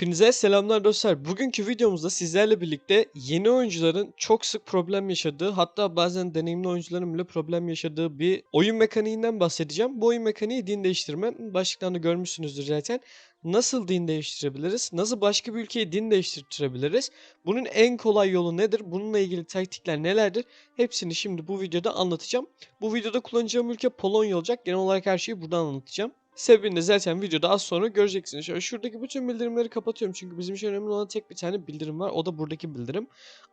Hepinize selamlar dostlar. Bugünkü videomuzda sizlerle birlikte yeni oyuncuların çok sık problem yaşadığı hatta bazen deneyimli oyuncuların bile problem yaşadığı bir oyun mekaniğinden bahsedeceğim. Bu oyun mekaniği din değiştirme. Başlıktan görmüşsünüzdür zaten. Nasıl din değiştirebiliriz? Nasıl başka bir ülkeye din değiştirebiliriz? Bunun en kolay yolu nedir? Bununla ilgili taktikler nelerdir? Hepsini şimdi bu videoda anlatacağım. Bu videoda kullanacağım ülke Polonya olacak. Genel olarak her şeyi buradan anlatacağım. Sebebini zaten videoda az sonra göreceksiniz. Şöyle şuradaki bütün bildirimleri kapatıyorum çünkü bizim için önemli olan tek bir tane bildirim var. O da buradaki bildirim.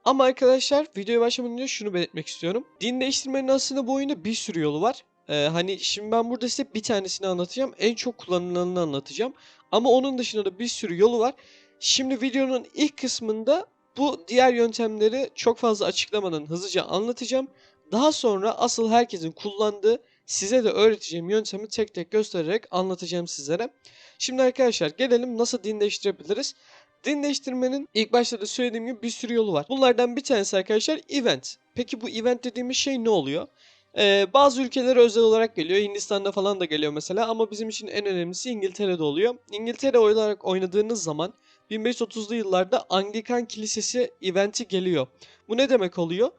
Ama arkadaşlar videoya başlamadan önce şunu belirtmek istiyorum. Din değiştirmenin aslında bu oyunda bir sürü yolu var. Ee, hani şimdi ben burada size bir tanesini anlatacağım. En çok kullanılanını anlatacağım. Ama onun dışında da bir sürü yolu var. Şimdi videonun ilk kısmında bu diğer yöntemleri çok fazla açıklamadan hızlıca anlatacağım. Daha sonra asıl herkesin kullandığı size de öğreteceğim yöntemi tek tek göstererek anlatacağım sizlere. Şimdi arkadaşlar gelelim nasıl din değiştirebiliriz. Din değiştirmenin ilk başta da söylediğim gibi bir sürü yolu var. Bunlardan bir tanesi arkadaşlar event. Peki bu event dediğimiz şey ne oluyor? Ee, bazı ülkelere özel olarak geliyor. Hindistan'da falan da geliyor mesela ama bizim için en önemlisi İngiltere'de oluyor. İngiltere olarak oynadığınız zaman 1530'lu yıllarda Anglikan Kilisesi eventi geliyor. Bu ne demek oluyor?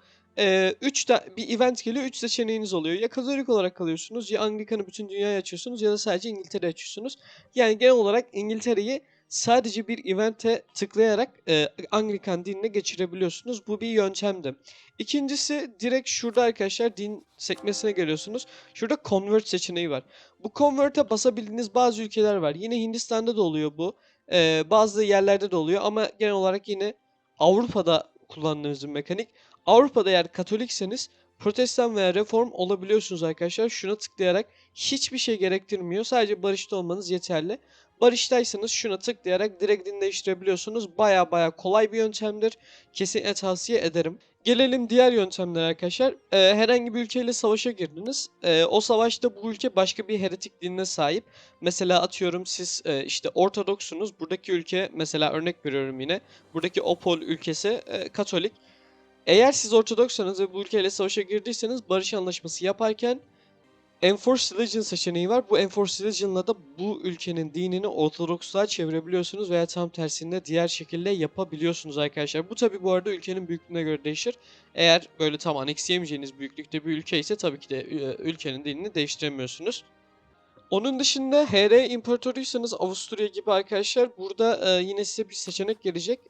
3 de bir event geliyor 3 seçeneğiniz oluyor. Ya Katolik olarak kalıyorsunuz ya Anglikan'ı bütün dünyaya açıyorsunuz ya da sadece İngiltere açıyorsunuz. Yani genel olarak İngiltere'yi sadece bir evente tıklayarak e, Anglikan dinine geçirebiliyorsunuz. Bu bir yöntemdi. İkincisi direkt şurada arkadaşlar din sekmesine geliyorsunuz. Şurada convert seçeneği var. Bu convert'e basabildiğiniz bazı ülkeler var. Yine Hindistan'da da oluyor bu. E, bazı yerlerde de oluyor ama genel olarak yine Avrupa'da kullandığınız bir mekanik. Avrupa'da eğer Katolikseniz Protestan veya Reform olabiliyorsunuz arkadaşlar. Şuna tıklayarak hiçbir şey gerektirmiyor. Sadece barışta olmanız yeterli. Barıştaysanız şuna tıklayarak direkt din değiştirebiliyorsunuz. Baya baya kolay bir yöntemdir. Kesinlikle tavsiye ederim. Gelelim diğer yöntemlere arkadaşlar. Ee, herhangi bir ülkeyle savaşa girdiniz. Ee, o savaşta bu ülke başka bir heretik dinine sahip. Mesela atıyorum siz e, işte Ortodoksunuz. Buradaki ülke mesela örnek veriyorum yine. Buradaki Opol ülkesi e, Katolik. Eğer siz Ortodoksanız ve bu ülkeyle savaşa girdiyseniz barış anlaşması yaparken Enforced Religion seçeneği var. Bu Enforced Religion'la da bu ülkenin dinini Ortodoksluğa çevirebiliyorsunuz veya tam tersinde diğer şekilde yapabiliyorsunuz arkadaşlar. Bu tabi bu arada ülkenin büyüklüğüne göre değişir. Eğer böyle tam anneksiyemeyeceğiniz büyüklükte bir ülke ise tabii ki de e, ülkenin dinini değiştiremiyorsunuz. Onun dışında HR imparatoruysanız Avusturya gibi arkadaşlar burada e, yine size bir seçenek gelecek.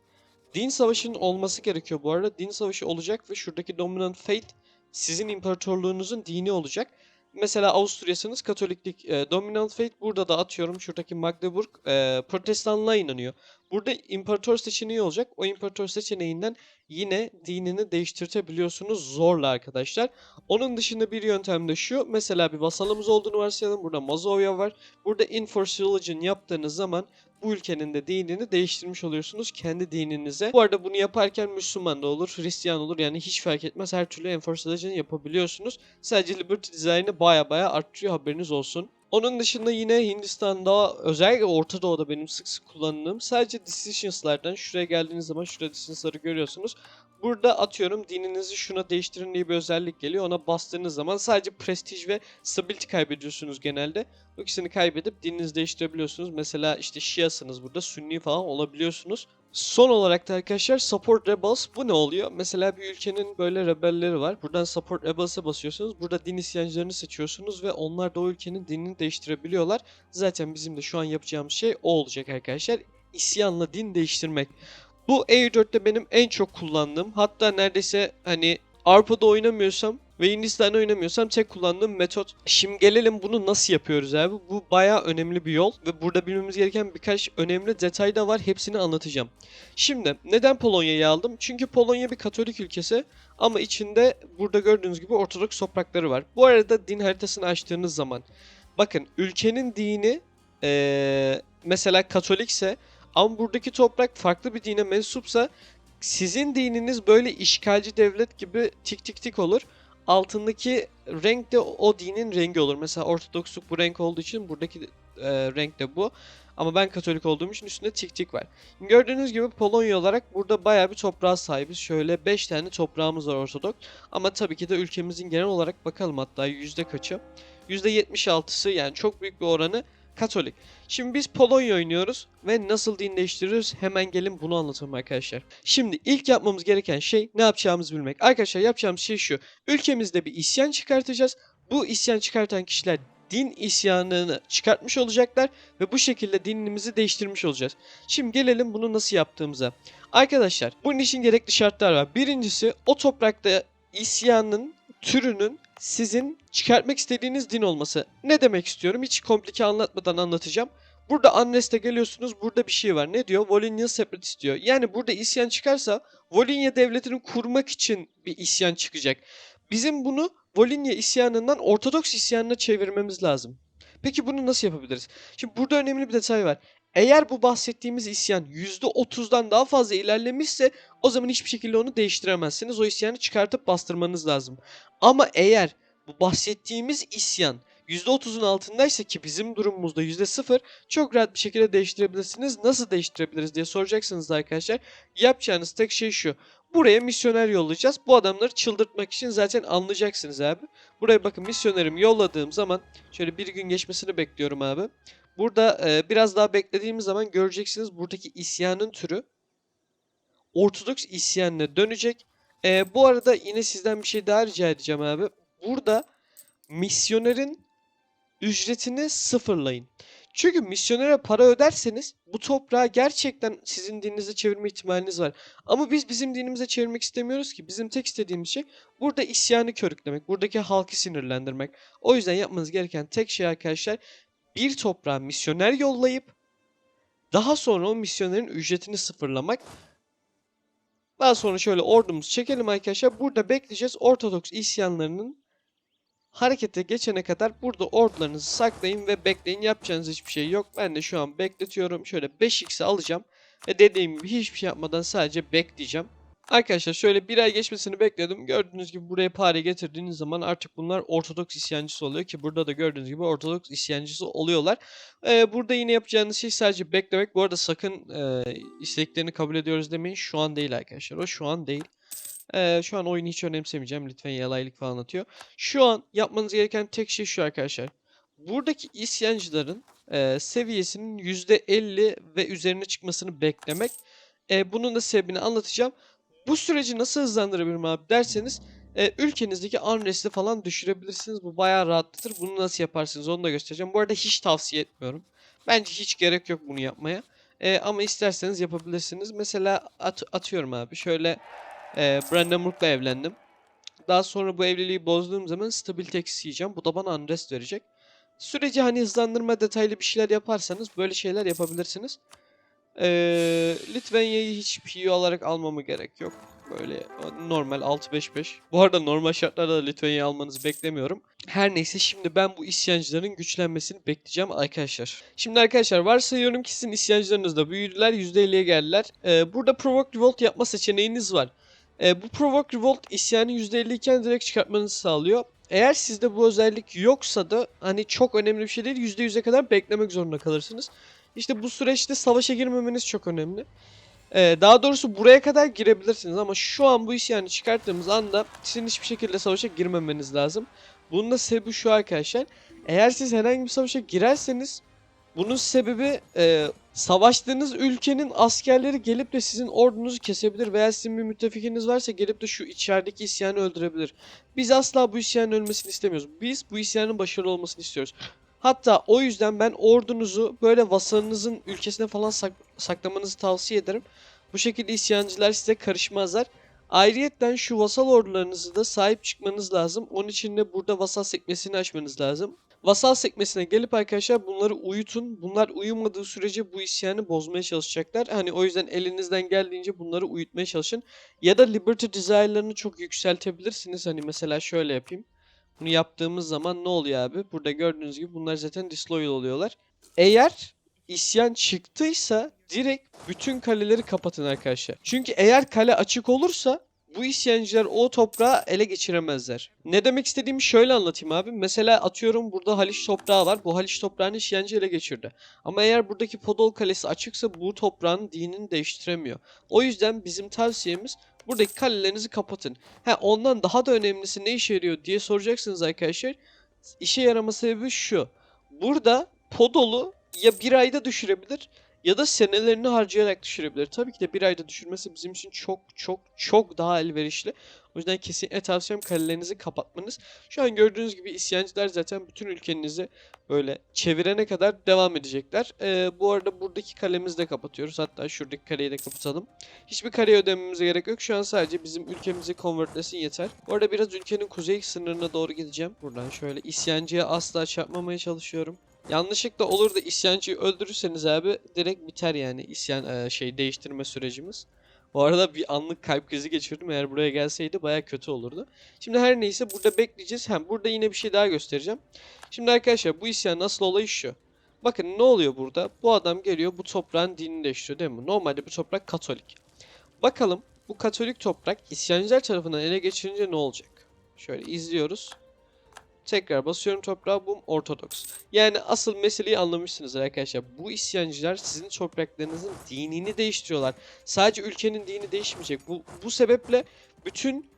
Din savaşının olması gerekiyor bu arada. Din savaşı olacak ve şuradaki dominant faith sizin imparatorluğunuzun dini olacak. Mesela Avusturya'sınız Katoliklik e, dominant faith burada da atıyorum şuradaki Magdeburg e, protestanlığa inanıyor. Burada imparator seçeneği olacak. O imparator seçeneğinden yine dinini değiştirtebiliyorsunuz zorla arkadaşlar. Onun dışında bir yöntem de şu. Mesela bir vasalımız olduğunu varsayalım. Burada Mazovya var. Burada Enforced Religion yaptığınız zaman bu ülkenin de dinini değiştirmiş oluyorsunuz kendi dininize. Bu arada bunu yaparken Müslüman da olur, Hristiyan olur yani hiç fark etmez her türlü Religion yapabiliyorsunuz. Sadece Liberty Design'ı baya baya arttırıyor haberiniz olsun. Onun dışında yine Hindistan'da özellikle Orta Doğu'da benim sık sık kullandığım sadece decisions'lardan şuraya geldiğiniz zaman şurada decisions'ları görüyorsunuz. Burada atıyorum dininizi şuna değiştirin diye bir özellik geliyor. Ona bastığınız zaman sadece prestij ve stability kaybediyorsunuz genelde. Bu ikisini kaybedip dininizi değiştirebiliyorsunuz. Mesela işte Şiasınız burada Sünni falan olabiliyorsunuz. Son olarak da arkadaşlar Support Rebels bu ne oluyor? Mesela bir ülkenin böyle rebelleri var. Buradan Support Rebels'e basıyorsunuz. Burada din isyancılarını seçiyorsunuz ve onlar da o ülkenin dinini değiştirebiliyorlar. Zaten bizim de şu an yapacağımız şey o olacak arkadaşlar. İsyanla din değiştirmek. Bu EU4'te benim en çok kullandığım hatta neredeyse hani Avrupa'da oynamıyorsam ve Hindistan'da oynamıyorsam tek kullandığım metot. Şimdi gelelim bunu nasıl yapıyoruz abi. Bu baya önemli bir yol ve burada bilmemiz gereken birkaç önemli detay da var. Hepsini anlatacağım. Şimdi neden Polonya'yı aldım? Çünkü Polonya bir Katolik ülkesi ama içinde burada gördüğünüz gibi Ortodoks toprakları var. Bu arada din haritasını açtığınız zaman bakın ülkenin dini ee, mesela Katolikse ama buradaki toprak farklı bir dine mensupsa sizin dininiz böyle işgalci devlet gibi tik tik tik olur. Altındaki renk de o dinin rengi olur. Mesela Ortodoksluk bu renk olduğu için buradaki e, renk de bu. Ama ben Katolik olduğum için üstünde tik tik var. Gördüğünüz gibi Polonya olarak burada baya bir toprağa sahibiz. Şöyle 5 tane toprağımız var Ortodok. Ama tabii ki de ülkemizin genel olarak bakalım hatta yüzde kaçı. %76'sı yani çok büyük bir oranı Katolik. Şimdi biz Polonya oynuyoruz ve nasıl din değiştiriyoruz hemen gelin bunu anlatalım arkadaşlar. Şimdi ilk yapmamız gereken şey ne yapacağımızı bilmek. Arkadaşlar yapacağımız şey şu. Ülkemizde bir isyan çıkartacağız. Bu isyan çıkartan kişiler din isyanını çıkartmış olacaklar ve bu şekilde dinimizi değiştirmiş olacağız. Şimdi gelelim bunu nasıl yaptığımıza. Arkadaşlar bunun için gerekli şartlar var. Birincisi o toprakta isyanın türünün sizin çıkartmak istediğiniz din olması. Ne demek istiyorum? Hiç komplike anlatmadan anlatacağım. Burada Unrest'e geliyorsunuz. Burada bir şey var. Ne diyor? Volhynia Separatist diyor. Yani burada isyan çıkarsa Volhynia devletini kurmak için bir isyan çıkacak. Bizim bunu Volhynia isyanından Ortodoks isyanına çevirmemiz lazım. Peki bunu nasıl yapabiliriz? Şimdi burada önemli bir detay var. Eğer bu bahsettiğimiz isyan %30'dan daha fazla ilerlemişse o zaman hiçbir şekilde onu değiştiremezsiniz. O isyanı çıkartıp bastırmanız lazım. Ama eğer bu bahsettiğimiz isyan %30'un altındaysa ki bizim durumumuzda %0 çok rahat bir şekilde değiştirebilirsiniz. Nasıl değiştirebiliriz diye soracaksınız arkadaşlar. Yapacağınız tek şey şu. Buraya misyoner yollayacağız. Bu adamları çıldırtmak için zaten anlayacaksınız abi. Buraya bakın misyonerimi yolladığım zaman şöyle bir gün geçmesini bekliyorum abi. Burada e, biraz daha beklediğimiz zaman göreceksiniz buradaki isyanın türü Ortodoks isyanına dönecek. E, bu arada yine sizden bir şey daha rica edeceğim abi. Burada misyonerin ücretini sıfırlayın. Çünkü misyonere para öderseniz bu toprağı gerçekten sizin dininize çevirme ihtimaliniz var. Ama biz bizim dinimize çevirmek istemiyoruz ki. Bizim tek istediğimiz şey burada isyanı körüklemek, buradaki halkı sinirlendirmek. O yüzden yapmanız gereken tek şey arkadaşlar bir toprağa misyoner yollayıp daha sonra o misyonerin ücretini sıfırlamak. Daha sonra şöyle ordumuzu çekelim arkadaşlar. Burada bekleyeceğiz. Ortodoks isyanlarının harekete geçene kadar burada ordularınızı saklayın ve bekleyin. Yapacağınız hiçbir şey yok. Ben de şu an bekletiyorum. Şöyle 5x'i alacağım. Ve dediğim gibi hiçbir şey yapmadan sadece bekleyeceğim. Arkadaşlar şöyle bir ay geçmesini bekledim. Gördüğünüz gibi buraya pare getirdiğiniz zaman artık bunlar Ortodoks isyancısı oluyor ki burada da gördüğünüz gibi Ortodoks isyancısı oluyorlar. Ee, burada yine yapacağınız şey sadece beklemek. Bu arada sakın e, isteklerini kabul ediyoruz demeyin. Şu an değil arkadaşlar. O şu an değil. Ee, şu an oyunu hiç önemsemeyeceğim. Lütfen yalaylık falan atıyor. Şu an yapmanız gereken tek şey şu arkadaşlar. Buradaki isyancıların e, seviyesinin %50 ve üzerine çıkmasını beklemek. E, bunun da sebebini anlatacağım. Bu süreci nasıl hızlandırabilirim abi derseniz e, ülkenizdeki unrest'i falan düşürebilirsiniz. Bu bayağı rahatlatır. Bunu nasıl yaparsınız onu da göstereceğim. Bu arada hiç tavsiye etmiyorum. Bence hiç gerek yok bunu yapmaya. E, ama isterseniz yapabilirsiniz. Mesela at- atıyorum abi. Şöyle e, Brandenburg'la evlendim. Daha sonra bu evliliği bozduğum zaman stability yiyeceğim. Bu da bana unrest verecek. Süreci hani hızlandırma detaylı bir şeyler yaparsanız böyle şeyler yapabilirsiniz. Ee, Litvanya'yı hiç PU olarak almama gerek yok. Böyle normal 6-5-5. Bu arada normal şartlarda da Litvanya'yı almanızı beklemiyorum. Her neyse şimdi ben bu isyancıların güçlenmesini bekleyeceğim arkadaşlar. Şimdi arkadaşlar varsayıyorum ki sizin isyancılarınız da büyüdüler %50'ye geldiler. Ee, burada Provoke Revolt yapma seçeneğiniz var. Ee, bu Provoke Revolt isyanı %50 iken direkt çıkartmanızı sağlıyor. Eğer sizde bu özellik yoksa da hani çok önemli bir şey değil %100'e kadar beklemek zorunda kalırsınız. İşte bu süreçte savaşa girmemeniz çok önemli. Ee, daha doğrusu buraya kadar girebilirsiniz ama şu an bu isyanı çıkarttığımız anda sizin hiçbir şekilde savaşa girmemeniz lazım. Bunun da sebebi şu arkadaşlar. Eğer siz herhangi bir savaşa girerseniz bunun sebebi e, savaştığınız ülkenin askerleri gelip de sizin ordunuzu kesebilir veya sizin bir müttefikiniz varsa gelip de şu içerideki isyanı öldürebilir. Biz asla bu isyanın ölmesini istemiyoruz. Biz bu isyanın başarılı olmasını istiyoruz. Hatta o yüzden ben ordunuzu böyle vasalınızın ülkesine falan sak- saklamanızı tavsiye ederim. Bu şekilde isyancılar size karışmazlar. Ayrıyetten şu vasal ordularınızı da sahip çıkmanız lazım. Onun için de burada vasal sekmesini açmanız lazım. Vasal sekmesine gelip arkadaşlar bunları uyutun. Bunlar uyumadığı sürece bu isyanı bozmaya çalışacaklar. Hani o yüzden elinizden geldiğince bunları uyutmaya çalışın. Ya da Liberty Desire'larını çok yükseltebilirsiniz. Hani mesela şöyle yapayım. Bunu yaptığımız zaman ne oluyor abi? Burada gördüğünüz gibi bunlar zaten disloyal oluyorlar. Eğer isyan çıktıysa direkt bütün kaleleri kapatın arkadaşlar. Çünkü eğer kale açık olursa bu isyancılar o toprağı ele geçiremezler. Ne demek istediğimi şöyle anlatayım abi. Mesela atıyorum burada Haliç toprağı var. Bu Haliç toprağını isyancı ele geçirdi. Ama eğer buradaki Podol kalesi açıksa bu toprağın dinini değiştiremiyor. O yüzden bizim tavsiyemiz buradaki kalelerinizi kapatın. Ha ondan daha da önemlisi ne işe yarıyor diye soracaksınız arkadaşlar. İşe yarama sebebi şu. Burada Podol'u ya bir ayda düşürebilir ya da senelerini harcayarak düşürebilir. Tabii ki de bir ayda düşürmesi bizim için çok çok çok daha elverişli. O yüzden kesinlikle tavsiyem kalelerinizi kapatmanız. Şu an gördüğünüz gibi isyancılar zaten bütün ülkenizi böyle çevirene kadar devam edecekler. Ee, bu arada buradaki kalemizi de kapatıyoruz. Hatta şuradaki kaleyi de kapatalım. Hiçbir kareye ödememize gerek yok. Şu an sadece bizim ülkemizi konvertlesin yeter. Bu arada biraz ülkenin kuzey sınırına doğru gideceğim. Buradan şöyle isyancıya asla çarpmamaya çalışıyorum. Yanlışlıkla olur da isyancıyı öldürürseniz abi direkt biter yani isyan e, şey değiştirme sürecimiz. Bu arada bir anlık kalp krizi geçirdim. Eğer buraya gelseydi baya kötü olurdu. Şimdi her neyse burada bekleyeceğiz. Hem burada yine bir şey daha göstereceğim. Şimdi arkadaşlar bu isyan nasıl olayı şu. Bakın ne oluyor burada? Bu adam geliyor bu toprağın dinini değiştiriyor değil mi? Normalde bu toprak Katolik. Bakalım bu Katolik toprak isyancılar tarafından ele geçirince ne olacak? Şöyle izliyoruz. Tekrar basıyorum toprağa bum Ortodoks. Yani asıl meseleyi anlamışsınız arkadaşlar. Bu isyancılar sizin topraklarınızın dinini değiştiriyorlar. Sadece ülkenin dini değişmeyecek. Bu, bu sebeple bütün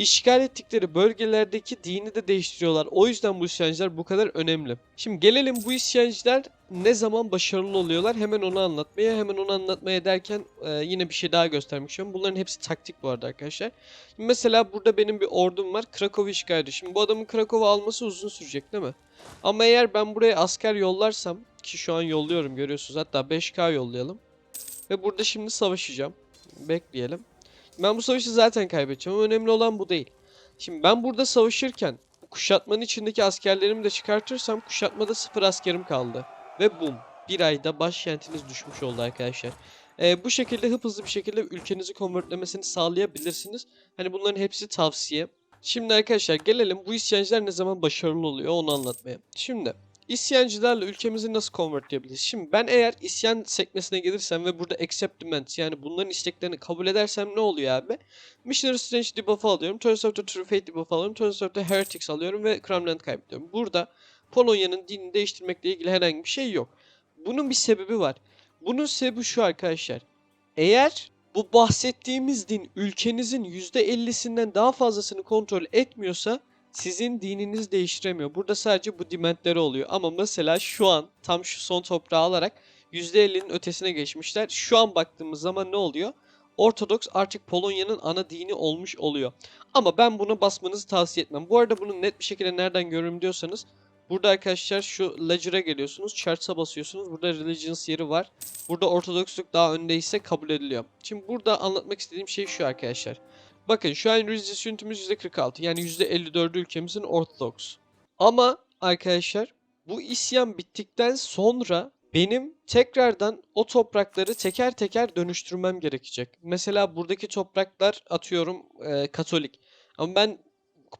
işgal ettikleri bölgelerdeki dini de değiştiriyorlar. O yüzden bu isyancılar bu kadar önemli. Şimdi gelelim bu isyancılar ne zaman başarılı oluyorlar hemen onu anlatmaya. Hemen onu anlatmaya derken e, yine bir şey daha göstermek istiyorum. Bunların hepsi taktik bu arada arkadaşlar. Şimdi mesela burada benim bir ordum var. Krakow'u işgal. Şimdi bu adamın Krakow'u alması uzun sürecek değil mi? Ama eğer ben buraya asker yollarsam ki şu an yolluyorum görüyorsunuz. Hatta 5K yollayalım. Ve burada şimdi savaşacağım. Bekleyelim. Ben bu savaşı zaten kaybedeceğim ama önemli olan bu değil. Şimdi ben burada savaşırken kuşatmanın içindeki askerlerimi de çıkartırsam kuşatmada sıfır askerim kaldı. Ve bum. Bir ayda başkentiniz düşmüş oldu arkadaşlar. Ee, bu şekilde hıp hızlı bir şekilde ülkenizi konvertlemesini sağlayabilirsiniz. Hani bunların hepsi tavsiye. Şimdi arkadaşlar gelelim bu isyancılar ne zaman başarılı oluyor onu anlatmaya. Şimdi isyancılarla ülkemizi nasıl convertleyebiliriz? Şimdi ben eğer isyan sekmesine gelirsem ve burada accept demands yani bunların isteklerini kabul edersem ne oluyor abi? Missionary Strange debuff alıyorum. Turns of the True Fate debuff alıyorum. Turns of the Heretics alıyorum ve Crownland kaybediyorum. Burada Polonya'nın dinini değiştirmekle ilgili herhangi bir şey yok. Bunun bir sebebi var. Bunun sebebi şu arkadaşlar. Eğer bu bahsettiğimiz din ülkenizin %50'sinden daha fazlasını kontrol etmiyorsa sizin dininiz değiştiremiyor. Burada sadece bu dimentleri oluyor. Ama mesela şu an tam şu son toprağı alarak %50'nin ötesine geçmişler. Şu an baktığımız zaman ne oluyor? Ortodoks artık Polonya'nın ana dini olmuş oluyor. Ama ben buna basmanızı tavsiye etmem. Bu arada bunu net bir şekilde nereden görürüm diyorsanız Burada arkadaşlar şu Ledger'a geliyorsunuz. Charts'a basıyorsunuz. Burada Religions yeri var. Burada Ortodoksluk daha öndeyse kabul ediliyor. Şimdi burada anlatmak istediğim şey şu arkadaşlar. Bakın şu an yönetimimiz %46. Yani %54'ü ülkemizin Ortodoks. Ama arkadaşlar bu isyan bittikten sonra benim tekrardan o toprakları teker teker dönüştürmem gerekecek. Mesela buradaki topraklar atıyorum e, Katolik. Ama ben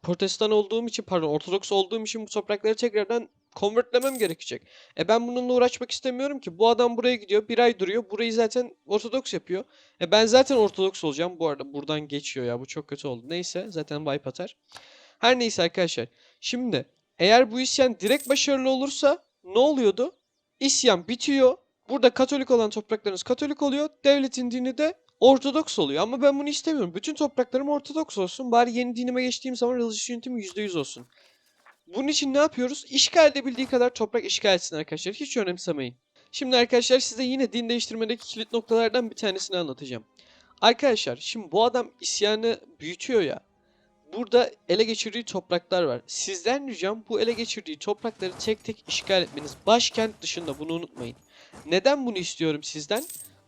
Protestan olduğum için pardon Ortodoks olduğum için bu toprakları tekrardan konvertlemem gerekecek. E ben bununla uğraşmak istemiyorum ki. Bu adam buraya gidiyor bir ay duruyor. Burayı zaten Ortodoks yapıyor. E ben zaten Ortodoks olacağım. Bu arada buradan geçiyor ya bu çok kötü oldu. Neyse zaten wipe atar. Her neyse arkadaşlar. Şimdi eğer bu isyan direkt başarılı olursa ne oluyordu? İsyan bitiyor. Burada Katolik olan topraklarınız Katolik oluyor. Devletin dini de Ortodoks oluyor ama ben bunu istemiyorum. Bütün topraklarım Ortodoks olsun. Bari yeni dinime geçtiğim zaman religious yönetimi %100 olsun. Bunun için ne yapıyoruz? İşgal edebildiği kadar toprak işgal etsin arkadaşlar. Hiç önemsemeyin. Şimdi arkadaşlar size yine din değiştirmedeki kilit noktalardan bir tanesini anlatacağım. Arkadaşlar şimdi bu adam isyanı büyütüyor ya. Burada ele geçirdiği topraklar var. Sizden ricam bu ele geçirdiği toprakları tek tek işgal etmeniz. Başkent dışında bunu unutmayın. Neden bunu istiyorum sizden?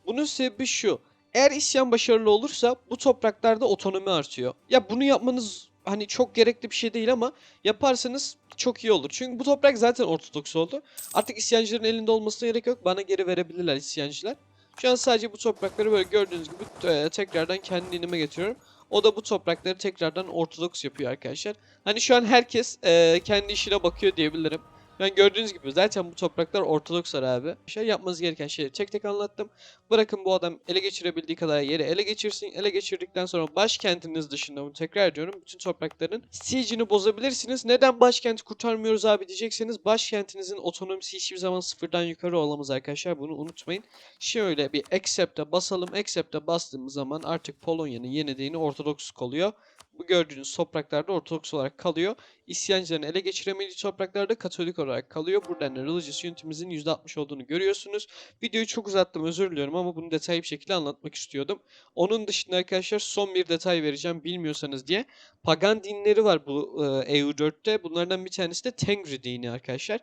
Bunun sebebi şu. Eğer isyan başarılı olursa bu topraklarda otonomi artıyor. Ya bunu yapmanız hani çok gerekli bir şey değil ama yaparsanız çok iyi olur. Çünkü bu toprak zaten Ortodoks oldu. Artık isyancıların elinde olmasına gerek yok. Bana geri verebilirler isyancılar. Şu an sadece bu toprakları böyle gördüğünüz gibi e, tekrardan kendi getiriyorum. O da bu toprakları tekrardan Ortodoks yapıyor arkadaşlar. Hani şu an herkes e, kendi işine bakıyor diyebilirim. Yani gördüğünüz gibi zaten bu topraklar Ortodokslar abi. Şey yapmanız gereken şeyleri tek tek anlattım. Bırakın bu adam ele geçirebildiği kadar yeri ele geçirsin. Ele geçirdikten sonra başkentiniz dışında bunu tekrar ediyorum. Bütün toprakların siege'ini bozabilirsiniz. Neden başkenti kurtarmıyoruz abi diyecekseniz başkentinizin otonomisi hiçbir zaman sıfırdan yukarı olamaz arkadaşlar. Bunu unutmayın. Şöyle bir accept'e basalım. Accept'e bastığımız zaman artık Polonya'nın yenildiğini Ortodoksluk oluyor. Bu gördüğünüz topraklarda Ortodoks olarak kalıyor. İsyancıların ele geçiremediği topraklarda Katolik olarak kalıyor. Buradan da Religious Unity'mizin %60 olduğunu görüyorsunuz. Videoyu çok uzattım özür diliyorum ama bunu detaylı bir şekilde anlatmak istiyordum. Onun dışında arkadaşlar son bir detay vereceğim bilmiyorsanız diye. Pagan dinleri var bu e, EU4'te. Bunlardan bir tanesi de Tengri dini arkadaşlar.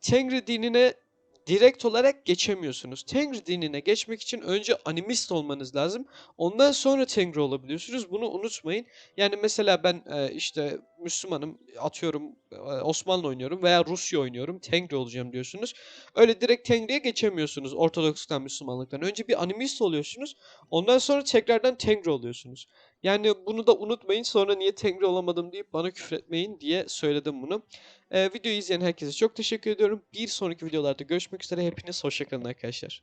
Tengri dinine direkt olarak geçemiyorsunuz. Tengri dinine geçmek için önce animist olmanız lazım. Ondan sonra Tengri olabiliyorsunuz. Bunu unutmayın. Yani mesela ben e, işte Müslümanım atıyorum e, Osmanlı oynuyorum veya Rusya oynuyorum. Tengri olacağım diyorsunuz. Öyle direkt Tengri'ye geçemiyorsunuz Ortodoks'tan Müslümanlıktan. Önce bir animist oluyorsunuz. Ondan sonra tekrardan Tengri oluyorsunuz. Yani bunu da unutmayın. Sonra niye Tengri olamadım deyip bana küfretmeyin diye söyledim bunu. Ee, videoyu izleyen herkese çok teşekkür ediyorum. Bir sonraki videolarda görüşmek üzere. Hepiniz hoşçakalın arkadaşlar.